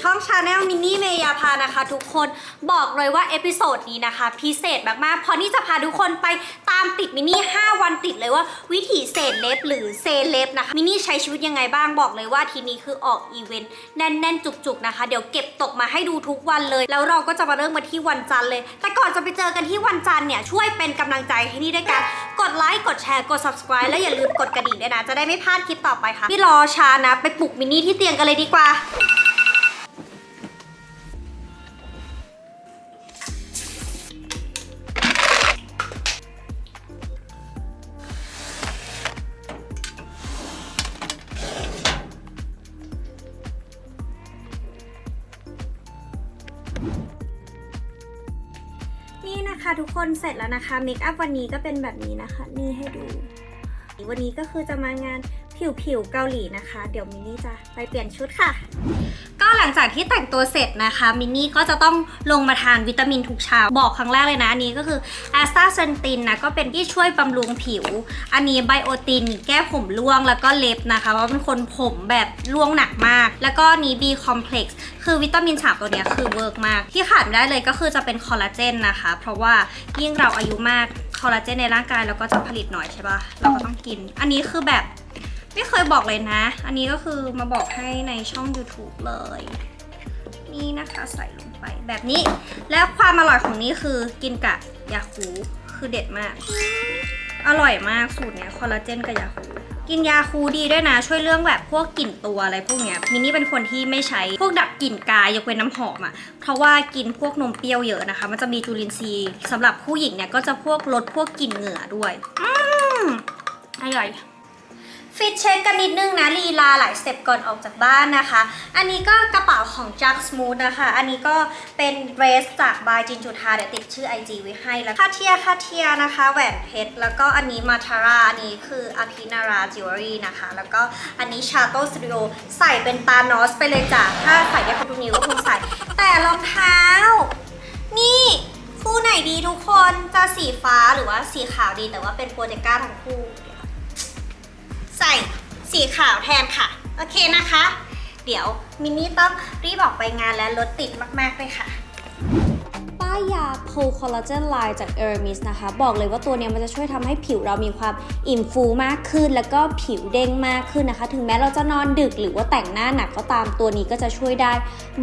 ช่องชาแนลมินนี่เมยาพานะคะทุกคนบอกเลยว่าเอพิโซดนี้นะคะ พิเศษมากๆ เพราะนี่จะพาทุกคนไปตามติดมินนี่5วันติดเลยว่าวิถีเศษเล็บหรือเซเล็บนะคะมินนี่ใช้ชีวิตยังไงบ้างบอกเลยว่าทีนี้คือออกอีเวนต์แน่นๆ จุกๆนะคะ เดี๋ยวเก็บตกมาให้ดูทุกวันเลย แล้วเราก็จะมาเริ่มกันที่วันจันทร์เลย แต่ก่อนจะไปเจอกันที่วันจันทร์เนี่ยช่วยเป็นกำลังใจให้นี่ด้วยกันกดไลค์กดแชร์กด subscribe และอย่าลืมกดกระดิ่งด้วยนะจะได้ไม่พลาดคลิปต่อไปค่ะไม่รอช้านะ ไปปลุกมินนี่ที่เตียงกันเลยดีกว่า ทุกคนเสร็จแล้วนะคะ เมคอัพวันนี้ก็เป็นแบบนี้นะคะ นี่ให้ดู วันนี้ก็คือจะมางานผิวๆเกาหลีนะคะ เดี๋ยวมินนี่จะไปเปลี่ยนชุดค่ะ หลังจากที่แต่งตัวเสร็จนะคะมินนี่ก็จะต้องลงมาทานวิตามินทุกเช้าบอกครั้งแรกเลยนะ อันนี้ก็คือแอสตาเซนตินนะก็เป็นที่ช่วยบำรุงผิว อันนี้ไบโอตินแก้ผมร่วงแล้วก็เล็บนะคะ เพราะเป็นคนผมแบบร่วงหนักมาก แล้วก็นี้ B complex คือวิตามินสามตัวนี้คือเวิร์กมาก ที่ขาดไม่ได้เลยก็คือจะเป็นคอลลาเจนนะคะ เพราะว่ายิ่งเราอายุมากคอลลาเจนในร่างกายเราก็จะผลิตน้อยใช่ปะเราก็ต้องกิน อันนี้คือแบบ ไม่เคยบอกเลยนะ อันนี้ก็คือมาบอกให้ในช่อง YouTube เลย นี่นะคะใส่ลงไปแบบนี้ แล้วความอร่อยของนี่คือกินกับยาคูคือเด็ดมาก อร่อยมากสูตรเนี้ยคอลลาเจนกับยาคูกินยาคูดีด้วยนะ ช่วยเรื่องแบบพวกกลิ่นตัวอะไรพวกเนี้ยมินนี่เป็นคนที่ไม่ใช้พวกดับกลิ่นกายยกเว้นน้ำหอมอะ่ะเพราะว่ากินพวกนมเปรี้ยวเยอะนะคะ มันจะมีจุลินทรีย์สำหรับผู้หญิงเนี่ยก็จะพวกลดพวกกลิ่นเหงื่อด้วย อืมอร่อย ฟิตเช็คกันนิดนึงนะลีลาหลายสเต็ปก่อนออกจากบ้านนะคะ อันนี้ก็กระเป๋าของ Jack Smooth นะคะ อันนี้ก็เป็นเดรสจากบายจินจุธาเดี๋ยวติดชื่อ IG ไว้ให้แล้วคาเทียคาเทียนะคะแหวนเพชร แล้วก็อันนี้มาทาราอันนี้คืออภินาราจิวเวลรี่นะคะ แล้วก็อันนี้ชาโตสตูดิโอใส่เป็นตานอสไปเลยจ้ะถ้าใส่ได้ครบทุกนิ้วก็คงใส่ แต่รองเท้า นี่คู่ไหนดีทุกคนจะสีฟ้าหรือว่าสีขาวดีแต่ว่าเป็นโปรเจก้าทั้งคู่ สีขาวแทนค่ะ โอเคนะคะ เดี๋ยวมินนี่ต้องรีบออกไปงานและรถติดมากๆเลยค่ะายา Pro Collagen Line จาก e r m i s นะคะ บอกเลยว่าตัวนี้มันจะช่วยทำให้ผิวเรามีความอิ่มฟูมากขึ้น แล้วก็ผิวเด้งมากขึ้นนะคะ ถึงแม้เราจะนอนดึกหรือว่าแต่งหน้าหนักก็ตามตัวนี้ก็จะช่วยได้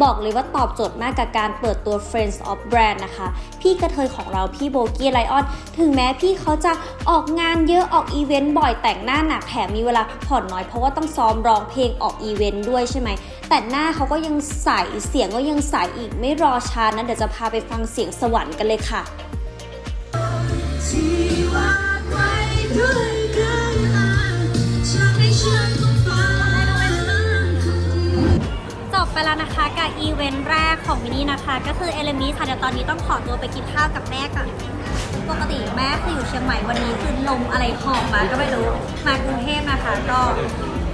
บอกเลยว่าตอบโจทย์มากกับการเปิดตัว Friends of Brand นะคะ พี่กระเทยของเราพี่โบกี้ไลออนถึงแม้พี่เขาจะออกงานเยอะออกอีเวนต์บ่อยแต่งหน้าหนักแถมมีเวลาผ่อนน้อยเพราะว่าต้องซ้อมร้องเพลงออกอีเวนต์ด้วยใช่ไหมแต่หน้าเขาก็ยังใส เสียงก็ยังใสอีกไม่รอช้านะเดี๋ยวจะพาไปฟังเสียงสวรรค์กันเลยค่ะที่วาไว้ด้วยกันจะให้ฉันต้องฟังทุกทีจบไปแล้วนะคะกับอีเวนต์แรกของมินนี่นะคะ ก็คือเอลมิค่ะเดี๋ยวตอนนี้ต้องขอตัวไปกินข้าวกับแม่ก่อนปกติแม่คืออยู่เชียงใหม่วันนี้คือลมอะไรหอบมาก็ไม่รู้มากรุงเทพนะคะก็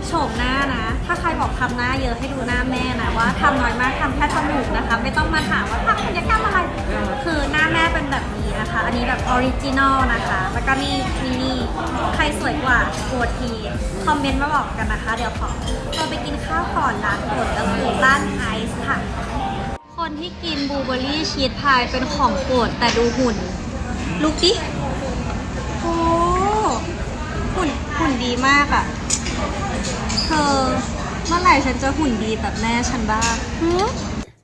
โฉมหน้านะ ถ้าใครบอกทำหน้าเยอะให้ดูหน้าแม่นะว่าทำน้อยมากทำแค่จมูกนะคะ ไม่ต้องมาถามว่าทำศัลยกรรมอะไร คือหน้าแม่เป็นแบบนี้นะคะ อันนี้แบบออริจินอลนะคะ แล้วก็นี่มินนี่ใครสวยกว่าโกที คอมเมนต์มาบอกกันนะคะ เดี๋ยวขอตัวไปกินข้าวก่อนร้านโปรดก็คือบ้านไอซ์ค่ะ คนที่กินบลูเบอร์รี่ชีสพายเป็นของโปรดแต่ดูหุ่นลุกดิโอ้หุ่นหุ่นดีมากอะ่ะ เธอ เมื่อไหร่ฉันจะหุ่นดีแบบแม่ฉันบ้าง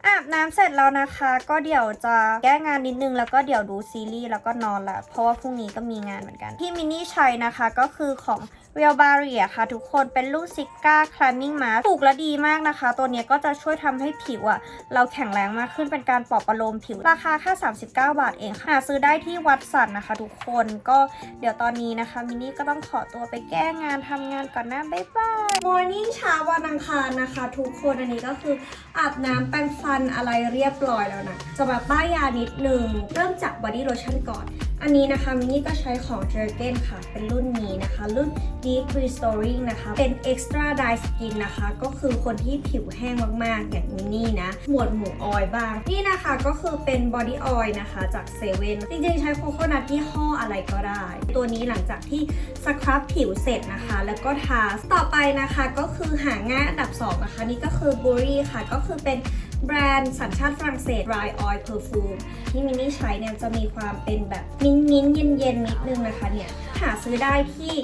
อาบน้ำเสร็จแล้วนะคะ ก็เดี๋ยวจะแก้งานนิดนึงแล้วก็เดี๋ยวดูซีรีส์แล้วก็นอนละเพราะว่าพรุ่งนี้ก็มีงานเหมือนกัน ที่มินนี่ใช้นะคะก็คือของ Real Barrier ค่ะ ทุกคนเป็นลูกซิก้า Climbing Mask ถูกและดีมากนะคะ ตัวนี้ก็จะช่วยทำให้ผิวอะเราแข็งแรงมากขึ้นเป็นการปลอบประโลมผิว ราคาแค่39 บาทเองค่ะหาซื้อได้ที่วัดสันนะคะ ทุกคนก็เดี๋ยวตอนนี้นะคะมินนี่ก็ต้องขอตัวไปแก้งานทำงานก่อนนะบ๊ายบาย Morning เช้าวันอังคารนะคะ ทุกคนอันนี้ก็คือ อาบน้ำแปรงฟันอะไรเรียบร้อยแล้วนะ จะมาป้ายยานิดนึง เริ่มจาก body lotion ก่อน อันนี้นะคะมินนี่ก็ใช้ของ Jergen ค่ะ เป็นรุ่นนี้นะคะ รุ่น Deep Restoring นะคะ เป็น Extra Dry Skin นะคะ ก็คือคนที่ผิวแห้งมากๆ อย่างมินนี่นะ หมวดหมู่ออยบ้าง นี่นะคะก็คือเป็น Body Oil นะคะจากเซเว่นจริงๆ ใช้โคโคนัทยี่ห้ออะไรก็ได้ ตัวนี้หลังจากที่สครับผิวเสร็จนะคะ แล้วก็ทา ต่อไปนะคะก็คือหาง่ายอันดับ2นะคะนี่ก็คือ b u r y ค่ะก็คือเป็นแบรนด์สัญชาติฝรั่งเศส Dry Oil Perfume ที่มินนี่ใช้เนี่ยจะมีความเป็นแบบมิ้นมิ้นเย็นเย็นนิดนึงนะคะเนี่ย หาซื้อได้ที่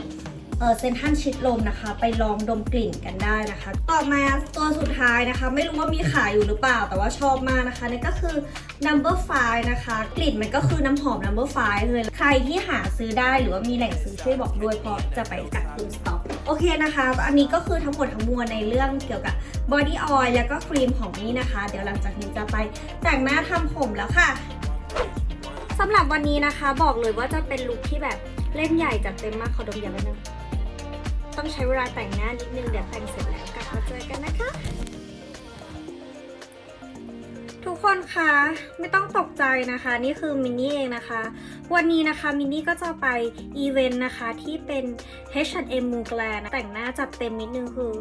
เซนทันชิดลมนะคะ ไปลองดมกลิ่นกันได้นะคะ ต่อมาตัวสุดท้ายนะคะ ไม่รู้ว่ามีขายอยู่หรือเปล่า แต่ว่าชอบมากนะคะนั่ก็คือ number five นะคะ กลิ่นมันก็คือน้ำหอม number five เลย ใครที่หาซื้อได้หรือว่ามีแหล่งซื้อช่วยบอกด้วยเพราะจะไปกักตุนสต็อก โอเคนะคะ อันนี้ก็คือทั้งหมดทั้งมวลในเรื่องเกี่ยวกับบอดี้ออยล์แล้วก็ครีมของนี่นะคะ เดี๋ยวหลังจากนี้จะไปแต่งหน้าทำผมแล้วค่ะสำหรับวันนี้นะคะบอกเลยว่าจะเป็นลุคที่แบบเล่นใหญ่จัดเต็มมากขอดมยาไป๊บนึงต้องใช้เวลาแต่งหน้านิดนึงเดี๋ยวแต่งเสร็จ ทุกคนคะไม่ต้องตกใจนะคะ นี่คือมินนี่เองนะคะ วันนี้นะคะมินนี่ก็จะไปอีเวนต์นะคะที่เป็น H&M m u g l a n แต่งหน้าจัดเต็มนิดนึงคือ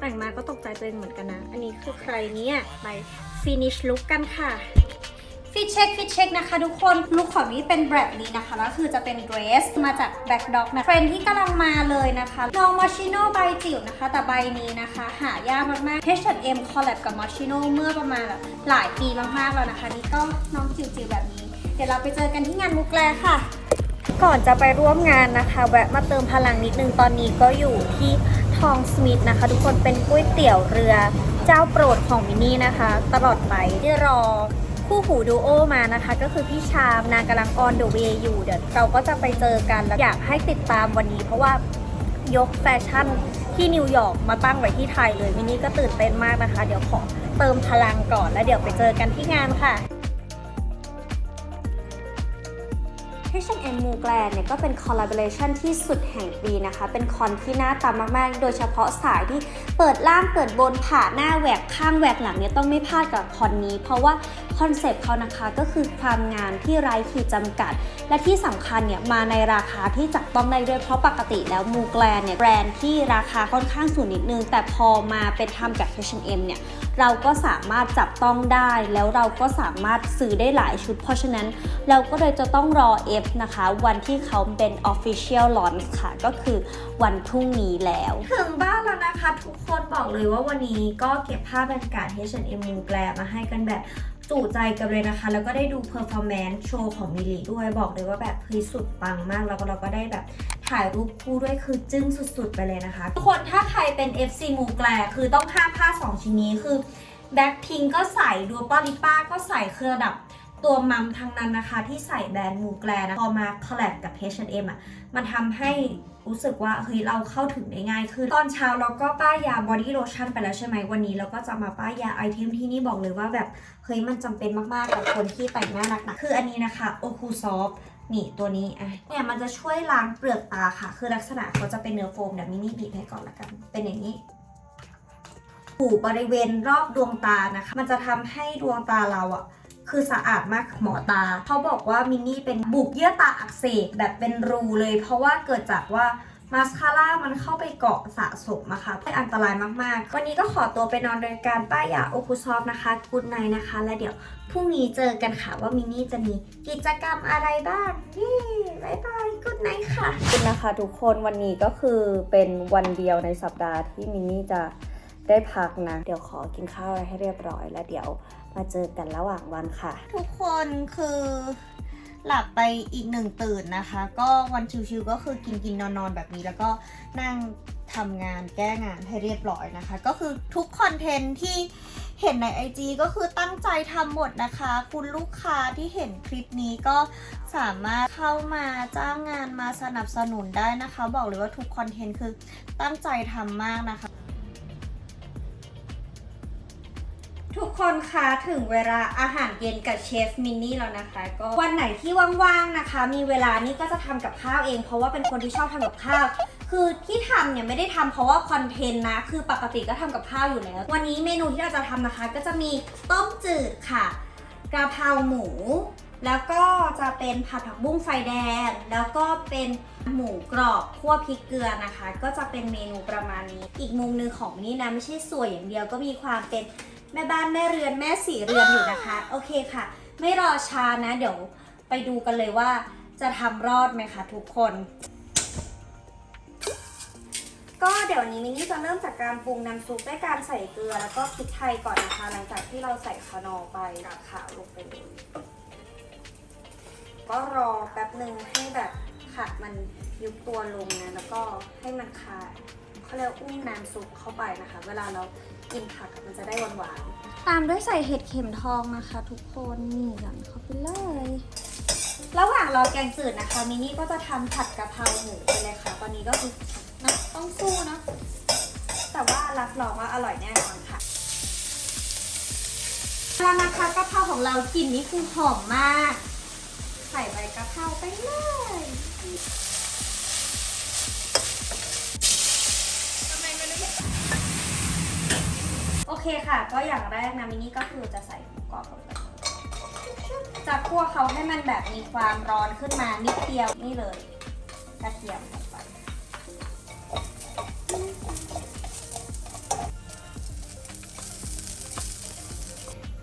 แต่งมาก็ตกใจตัวเองเหมือนกันนะ อันนี้คือใครเนี่ยไป finish look กันค่ะ ฟิตเช็คฟิตเช็คนะคะทุกคนลุคของนี้เป็นแบบนี้นะคะแล้วคือจะเป็นเดรสมาจากแบ็กด็อกนะเทรนที่กำลังมาเลยนะคะน้องมอชิโน่ใบจิ๋วนะคะ แต่ใบนี้นะคะ หายากมากๆ H&M คอลแลบกับมอชิโน่เมื่อประมาณแบบหลายปีมากๆแล้วนะคะ นี่ก็น้องจิ๋วๆแบบนี้ เดี๋ยวเราไปเจอกันที่งานมุกแลค่ะ ก่อนจะไปร่วมงานนะคะแวะมาเติมพลังนิดนึงตอนนี้ก็อยู่ที่ทองสมิธนะคะ ทุกคนเป็นก๋วยเตี๋ยวเรือเจ้าโปรดของมินนี่นะคะ ตลอดไปที่รอ คู่หูดูโอมานะคะ ก็คือพี่ชามนางกำลังออนเดอะเวย์อยู่เดี๋ยวเราก็จะไปเจอกันแล้วอยากให้ติดตามวันนี้ เพราะว่ายกแฟชั่นที่นิวยอร์กมาตั้งไว้ที่ไทยเลยมินนี่ก็ตื่นเต้นมากนะคะ เดี๋ยวขอเติมพลังก่อนแล้วเดี๋ยวไปเจอกันที่งานค่ะ H&M m o g l a n เนี่ยก็เป็น collaboration ที่สุดแห่งปีนะคะ เป็นคอนที่น่าตามมาก ๆ โดยเฉพาะสายที่เปิดล่างเปิดบนผ่าหน้าแหวกข้างแหวกหลังเนี่ยต้องไม่พลาดกับคอนนี้ เพราะว่า คอนเซปต์เขานะคะก็คือความงามที่ไร้ขีดจำกัด และที่สำคัญเนี่ยมาในราคาที่จับต้องได้ด้วยเพราะปกติแล้วมูแกลนเนี่ยแบรนด์ที่ราคาค่อนข้างสูงนิดนึง แต่พอมาเป็นทำกับ H&M เนี่ยเราก็สามารถจับต้องได้ แล้วเราก็สามารถซื้อได้หลายชุด เพราะฉะนั้นเราก็เลยจะต้องรอ F นะคะ วันที่เขาเป็น Official Launch ค่ะ ก็คือวันพรุ่งนี้แล้ว ถึงบ้านแล้วนะคะ ทุกคนบอกเลยว่าวันนี้ก็เก็บภาพบรรยากาศ H&M มูแกลมาให้กันแบบ จุใจกันเลยนะคะ แล้วก็ได้ดู performance โชว์ของมิลลีด้วยบอกเลยว่าแบบเฮ้ยสุดปังมาก แล้วก็เราก็ได้แบบถ่ายรูปคู่ด้วยคือจึ้งสุดๆไปเลยนะคะ ทุกคนถ้าใครเป็น FC มูแกลคือต้องห้ามพลาด2ชิ้นนี้คือแบ็คพิงก็ใส่ดูป้าลิป้าก็ใส่คือระดับตัวมัมทั้งนั้นนะคะ ที่ใส่แบรนด์มูแกลนะพอมาคอลแลบกับ H&M อะมันทำให้ รู้สึกว่าเฮ้ยเราเข้าถึงได้ง่ายขึ้น ตอนเช้าเราก็ป้ายยาบอดี้โลชั่นไปแล้วใช่ไหมวันนี้เราก็จะมาป้ายยาไอเทมที่นี่บอกเลยว่าแบบเฮ้ยมันจำเป็นมากๆกับคนที่แต่งหน้าหนักๆคืออันนี้นะคะโอคูซอฟนี่ตัวนี้อะเนี่ยมันจะช่วยล้างเปลือกตาค่ะ คือลักษณะเขาจะเป็นเนื้อโฟมเดี๋ยวมินี่บีบให้ก่อนละกัน เป็นอย่างนี้ผูบริเวณรอบดวงตานะคะ มันจะทำให้ดวงตาเราอะ คือสะอาดมากหมอตาเขาบอกว่ามินนี่เป็นบุกเยื่อตาอักเสบแบบเป็นรูเลย เพราะว่าเกิดจากว่ามาสคาร่ามันเข้าไปเกาะสะสมอะคะเป็นอันตรายมากๆ วันนี้ก็ขอตัวไปนอนโดยการป้ายยาโอคุซอฟนะคะกูดไนนะคะ และเดี๋ยวพรุ่งนี้เจอกันค่ะว่ามินนี่จะมีกิจกรรมอะไรบ้างเย้บายบายกุดไนค่ะคุณนะคะทุกคนวันนี้ก็คือเป็นวันเดียวในสัปดาห์ที่มินนี่จะได้พักนะ เดี๋ยวขอกินข้าวให้เรียบร้อยแล้วเดี๋ยว มาเจอกันระหว่างวันค่ะ ทุกคนคือหลับไปอีกหนึ่งตื่นนะคะ ก็วันชิวๆก็คือกินกินนอนนอนๆแบบนี้แล้วก็นั่งทำงานแก้งานให้เรียบร้อยนะคะ ก็คือทุกคอนเทนต์ที่เห็นใน IG ก็คือตั้งใจทำหมดนะคะ คุณลูกค้าที่เห็นคลิปนี้ก็สามารถเข้ามาจ้างงานมาสนับสนุนได้นะคะ บอกเลยว่าทุกคอนเทนต์คือตั้งใจทำมากนะคะ ทุกคนคะถึงเวลาอาหารเย็นกับเชฟมินนี่แล้วนะคะ ก็วันไหนที่ว่างๆนะคะ มีเวลานี่ก็จะทำกับข้าวเอง เพราะว่าเป็นคนที่ชอบทำกับข้าว คือที่ทำเนี่ยไม่ได้ทำเพราะว่าคอนเทนต์นะ คือปกติก็ทำกับข้าวอยู่แล้ว วันนี้เมนูที่เราจะทำนะคะ ก็จะมีต้มจืดค่ะกระเพราหมู แล้วก็จะเป็นผัดผักบุ้งไฟแดง แล้วก็เป็นหมูกรอบคั่วพริกเกลือนะคะ ก็จะเป็นเมนูประมาณนี้ อีกมุมนึงของนี่นะไม่ใช่สวยอย่างเดียวก็มีความเป็น แม่บ้านแม่เรือนแม่สีเรือนอยู่นะคะ โอเคค่ะ ไม่รอช้านะ เดี๋ยวไปดูกันเลยว่าจะทำรอดไหมคะทุกคน ก็เดี๋ยวนี้มินนี่จะเริ่มจากการปรุงน้ำซุปด้วยการใส่เกลือแล้วก็พริกไทยก่อนนะคะ หลังจากที่เราใส่คานอร์ไปกับขาวลงไปเลยก็รอแป๊บหนึ่งให้แบบผักมันยุบตัวลงนะแล้วก็ให้มันคายเขาเรียกว่าอุ้มน้ำซุปเข้าไปนะคะ เวลาเรา กินผักอะมันจะได้หวานๆตามด้วยใส่เห็ดเข็มทองนะคะ ทุกคนนี่หลังเข้าไปเลยระหว่างรอแกงจืดนะคะมินี่ก็จะทำผัดกะเพราหมูไปเลยค่ะ ตอนนี้ก็คือนะต้องสู้เนอะแต่ว่ารับรองว่าอร่อยแน่นอนค่ะแล้วนะคะกะเพราของเรากลิ่นนี่คือหอมมาก ใส่ใบกะเพราไปเลย โอเคค่ะ ก็อย่างแรกนะมินี่ก็คือจะใส่หมูกรอบลงไปจะคั่วเขาให้มันแบบมีความร้อนขึ้นมานิดเดียวนี่เลยกระเทียมลงไป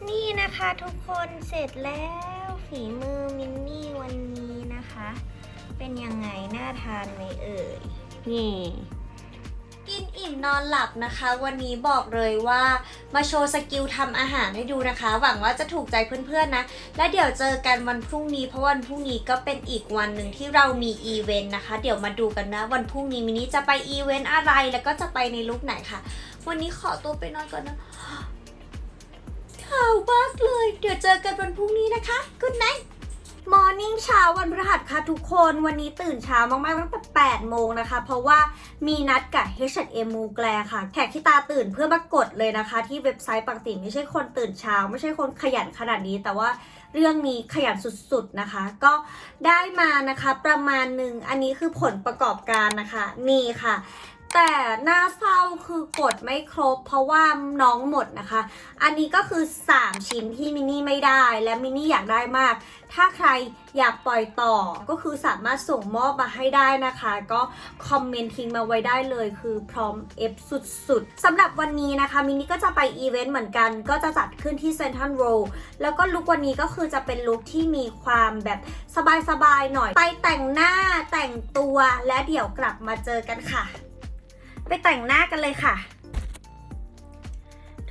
นี่นะคะทุกคนเสร็จแล้วฝีมือมินนี่วันนี้นะคะ เป็นยังไงน่าทานไหมเอ่ยนี่กินอิ่มนอนหลับนะคะ วันนี้บอกเลยว่า มาโชว์สกิลทำอาหารให้ดูนะคะ หวังว่าจะถูกใจเพื่อนๆนะ และเดี๋ยวเจอกันวันพรุ่งนี้ เพราะวันพรุ่งนี้ก็เป็นอีกวันหนึ่งที่เรามีอีเวนต์นะคะ เดี๋ยวมาดูกันนะวันพรุ่งนี้มินิจะไปอีเวนต์อะไรแล้วก็จะไปในลุคไหนค่ะ วันนี้ขอตัวไปนอนก่อนนะข่าวมากเลย เดี๋ยวเจอกันวันพรุ่งนี้นะคะ Good night มอร์นิ่งเช้าวันพฤหัสค่ะทุกคนวันนี้ตื่นเช้ามากๆตั้งแต่8โมงนะคะ เพราะว่ามีนัดกับ H&M มูแกลค่ะ แขกที่ตาตื่นเพื่อมากดเลยนะคะ ที่เว็บไซต์ปกติไม่ใช่คนตื่นเช้า ไม่ใช่คนขยันขนาดนี้ แต่ว่าเรื่องนี้ขยันสุดๆนะคะ ก็ได้มานะคะประมาณหนึ่งอันนี้คือผลประกอบการนะคะ นี่ค่ะ แต่หน่าเศร้าคือกดไม่ครบ เพราะว่าน้องหมดนะคะ อันนี้ก็คือ 3 ชิ้นที่มินนี่ไม่ได้และมินนี่อยากได้มาก ถ้าใครอยากปล่อยต่อก็คือสามารถส่งมอบมาให้ได้นะคะ ก็คอมเมนต์ทิ้งมาไว้ได้เลยคือพร้อมเอฟสุดๆสำหรับวันนี้นะคะมินนี่ก็จะไปอีเวนต์เหมือนกัน ก็จะจัดขึ้นที่เซนทรัลโรแล้วก็ลุควันนี้ก็คือจะเป็นลุคที่มีความแบบสบายๆหน่อย ไปแต่งหน้าแต่งตัวและเดี๋ยวกลับมาเจอกันค่ะ ไปแต่งหน้ากันเลยค่ะ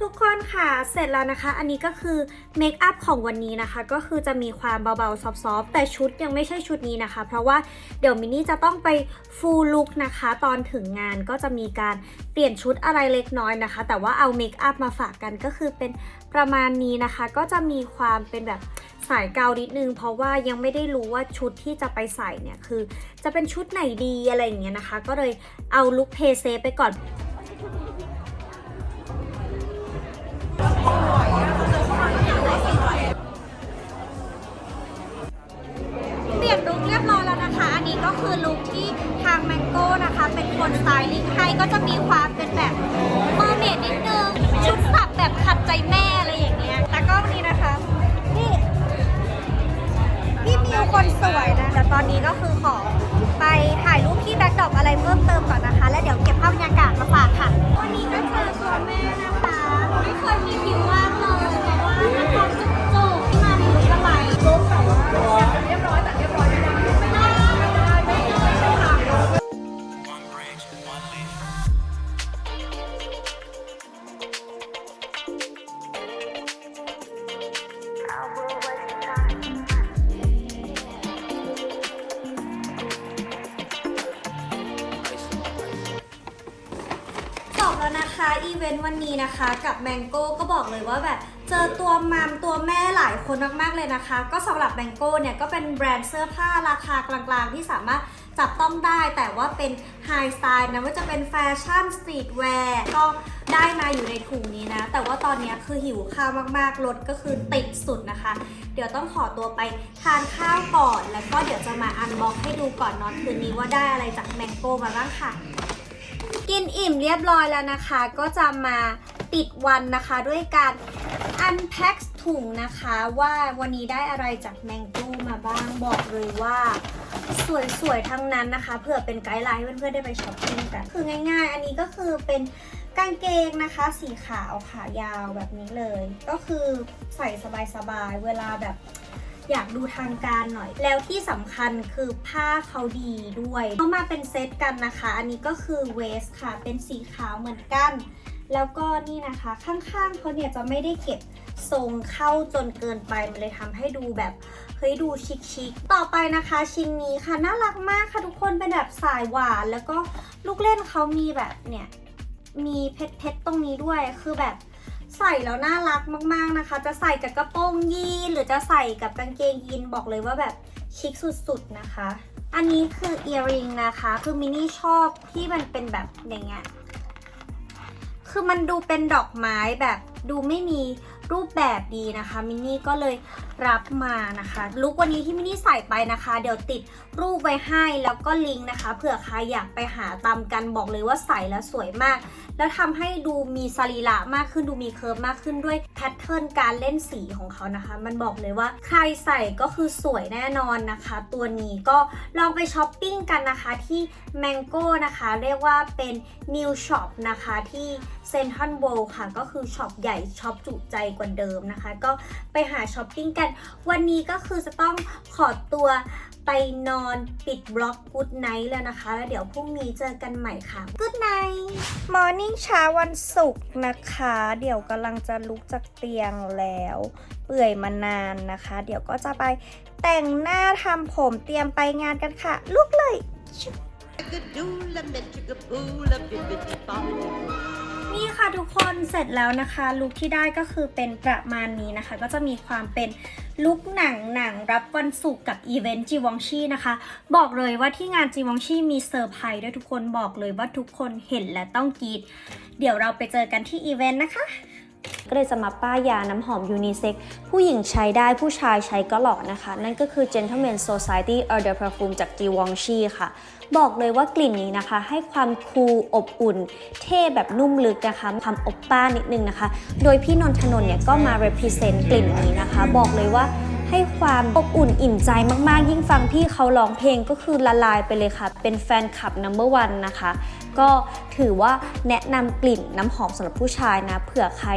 ทุกคนค่ะเสร็จแล้วนะคะ อันนี้ก็คือเมคอัพของวันนี้นะคะ ก็คือจะมีความเบาๆ ซอฟๆแต่ชุดยังไม่ใช่ชุดนี้นะคะ เพราะว่าเดี๋ยวมินนี่จะต้องไปฟูลลุคนะคะ ตอนถึงงานก็จะมีการเปลี่ยนชุดอะไรเล็กน้อยนะคะ แต่ว่าเอาเมคอัพมาฝากกันก็คือเป็นประมาณนี้นะคะ ก็จะมีความเป็นแบบ สายเกานิดนึง เพราะว่ายังไม่ได้รู้ว่าชุดที่จะไปใส่เนี่ยคือ จะเป็นชุดไหนดีอะไรอย่างเงี้ยนะคะ ก็เลยเอาลุคเพเซไปก่อนเปลี่ยนลุคเรียบร้อยแล้วนะคะ อันนี้ก็คือลุคที่ทางแมงโก้นะคะ เป็นคนสไตลิ่งให้ก็จะมีความเป็นแบบเมอร์เมดนิดนึง ชุดสับแบบขัดใจแม่ คนสวยนะแต่ตอนนี้ก็คือขอไปถ่ายรูปที่แบ็คดรอปอะไรเพิ่มเติมก่อนนะคะ แล้วเดี๋ยวเก็บภาพบรรยากาศมาฝากค่ะ วันนี้ก็เจอตัวแม่นะคะ ไม่เคยมีผิวว่างเลยแต่ว่านะคะจุกที่มาในลุคอะไรลุคแต่ว่าเรียบร้อย เวนต์วันนี้นะคะกับแมงโก้ก็บอกเลยว่าแบบเจอตัวมัมตัวแม่หลายคนมากๆเลยนะคะ ก็สำหรับแมงโก้เนี่ยก็เป็นแบรนด์เสื้อผ้าราคากลางๆ ที่สามารถจับต้องได้แต่ว่าเป็นไฮสไตล์นะว่าจะเป็นแฟชั่นสตรีทแวร์ก็ได้มาอยู่ในถุงนี้นะ แต่ว่าตอนนี้คือหิวข้าวมากๆรถก็คือติดสุดนะคะ เดี๋ยวต้องขอตัวไปทานข้าวก่อน แล้วก็เดี๋ยวจะมาอันบ็อกให้ดูก่อนนอนคืนนี้ว่าได้อะไรจากแมงโก้มาบ้างค่ะ กินอิ่มเรียบร้อยแล้วนะคะ ก็จะมาปิดวันนะคะ ด้วยการอันแพ็คถุงนะคะว่าวันนี้ได้อะไรจากแมงกู้มาบ้างบอกเลยว่า สวยๆทั้งนั้นนะคะเผื่อเป็นไกด์ไลน์เพื่อนๆได้ไปช้อปปิ้งกันคือง่าย ๆ อันนี้ก็คือเป็นกางเกงนะคะสีขาวขายาวแบบนี้เลย ก็คือใส่สบายๆเวลาแบบ อยากดูทางการหน่อย แล้วที่สำคัญคือผ้าเขาดีด้วยเข้ามาเป็นเซตกันนะคะ อันนี้ก็คือเวสค่ะ เป็นสีขาวเหมือนกัน แล้วก็นี่นะคะข้างๆเขาเนี่ยจะไม่ได้เก็บทรงเข้าจนเกินไปมันเลยทำให้ดูแบบเฮ้ยดูชิคๆต่อไปนะคะชิ้นนี้ค่ะน่ารักมากค่ะทุกคนเป็นแบบสายหวาน แล้วก็ลูกเล่นเขามีแบบเนี่ยมีเพชรเพชรตรงนี้ด้วยคือแบบ ใส่แล้วน่ารักมากๆนะคะ จะใส่กับกระโปรงยีนหรือจะใส่กับกางเกงยีนบอกเลยว่าแบบชิคสุดๆนะคะ อันนี้คือเอียริงนะคะ คือมินนี่ชอบที่มันเป็นแบบอย่างเงี้ยคือมันดูเป็นดอกไม้แบบดูไม่มี รูปแบบดีนะคะมินนี่ก็เลยรับมานะคะลุกวันนี้ที่มินนี่ใส่ไปนะคะ เดี๋ยวติดรูปไว้ให้แล้วก็ลิงก์นะคะเผื่อใครอยากไปหาตามกันบอกเลยว่าใส่แล้วสวยมาก แล้วทำให้ดูมีสรีระมากขึ้นดูมีเคิร์ฟมากขึ้นด้วยแพทเทิร์นการเล่นสีของเขานะคะ มันบอกเลยว่าใครใส่ก็คือสวยแน่นอนนะคะ ตัวนี้ก็ลองไปช้อปปิ้งกันนะคะที่ Mango นะคะ เรียกว่าเป็น New Shop นะคะที่ เซนทันโ l ค่ะ ก็คือช็อปใหญ่ช็อปจุใจกว่าเดิมนะคะ ก็ไปหาช้อปปิ้งกัน วันนี้ก็คือจะต้องขอตัวไปนอนปิดบล็อก Good Night แล้วนะคะ แล้วเดี๋ยวพรุ่งนี้เจอกันใหม่ค่ะ Good Night Morning เช้าวันศุกร์นะคะ เดี๋ยวกำลังจะลุกจากเตียงแล้ว เปื่อยมานานนะคะ เดี๋ยวก็จะไปแต่งหน้าทำผมเตรียมไปงานกันค่ะ ลุกเลย Gadoola, metricaboola, bibbidi bobbidi boo. นี่ค่ะทุกคนเสร็จแล้วนะคะลุคที่ได้ก็คือเป็นประมาณนี้นะคะ ก็จะมีความเป็นลุคหนังหนังรับวันศุกร์กับอีเวนต์จีวองชีนะคะ บอกเลยว่าที่งานจีวองชีมีเซอร์ไพรส์ด้วยทุกคนบอกเลยว่าทุกคนเห็นและต้องกรีดเดี๋ยวเราไปเจอกันที่อีเวนต์นะคะก็เลยจะมาป้ายยาน้ำหอมยูนิเซ็กผู้หญิงใช้ได้ผู้ชายใช้ก็หล่อนะคะ นั่นก็คือ Gentleman Society Eau de Parfum จาก Givenchy ค่ะ บอกเลยว่ากลิ่นนี้นะคะ ให้ความคูลอบอุ่น เท่แบบนุ่มลึกนะคะความอบป้านิดนึงนะคะ โดยพี่นนทนน์เนี่ยก็มา represent กลิ่นนี้นะคะ บอกเลยว่า ให้ความอบอุ่นอิ่มใจมากๆ ยิ่งฟังพี่เขาร้องเพลงก็คือละลายไปเลยค่ะ เป็นแฟนคลับ number one นะคะ ก็ถือว่าแนะนำกลิ่นน้ำหอมสำหรับผู้ชายนะ เผื่อใคร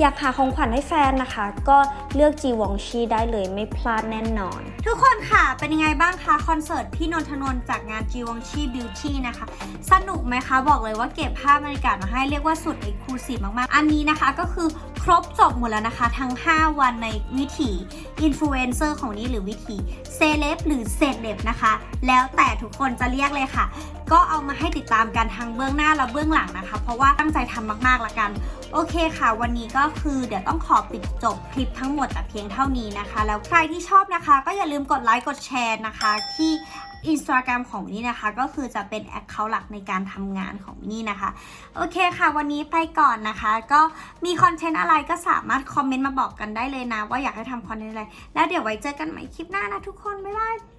อยากหาของขวัญให้แฟนนะคะ ก็เลือกจีวองชีได้เลยไม่พลาดแน่นอน ทุกคนค่ะ เป็นยังไงบ้างคะ คอนเสิร์ตพี่นนทนนท์จากงาน g w o n g c h i Beauty นะคะ สนุกไหมคะ บอกเลยว่าเก็บภาพบรรยากาศมาให้เรียกว่าสุดเอกลูซีฟมากๆ อันนี้นะคะก็คือครบจบหมดแล้วนะคะ ทั้ง 5 วันในวิถีอินฟลูเนเซอร์ของนี้หรือวิธีเซเลบหรือเซเลบนะคะ แล้วแต่ทุกคนจะเรียกเลยค่ะ ก็เอามาให้ติดตามกันทั้งเบื้องหน้าและเบื้องหลังนะคะ เพราะว่าตั้งใจทำมากๆละกัน โอเคค่ะ วันนี้ก็คือเดี๋ยวต้องขอปิดจบคลิปทั้งหมดแต่เพียงเท่านี้นะคะ แล้วใครที่ชอบนะคะ ก็อย่าลืมกดไลค์กดแชร์นะคะ ที่ อินสตาแกรมของมินี่นะคะ ก็คือจะเป็นแอคเคาท์หลักในการทำงานของมินี่นะคะ โอเคค่ะ วันนี้ไปก่อนนะคะ ก็มีคอนเทนต์อะไรก็สามารถคอมเมนต์มาบอกกันได้เลยนะ ว่าอยากให้ทำคอนเทนต์อะไร แล้วเดี๋ยวไว้เจอกันใหม่คลิปหน้านะทุกคน บ๊ายบาย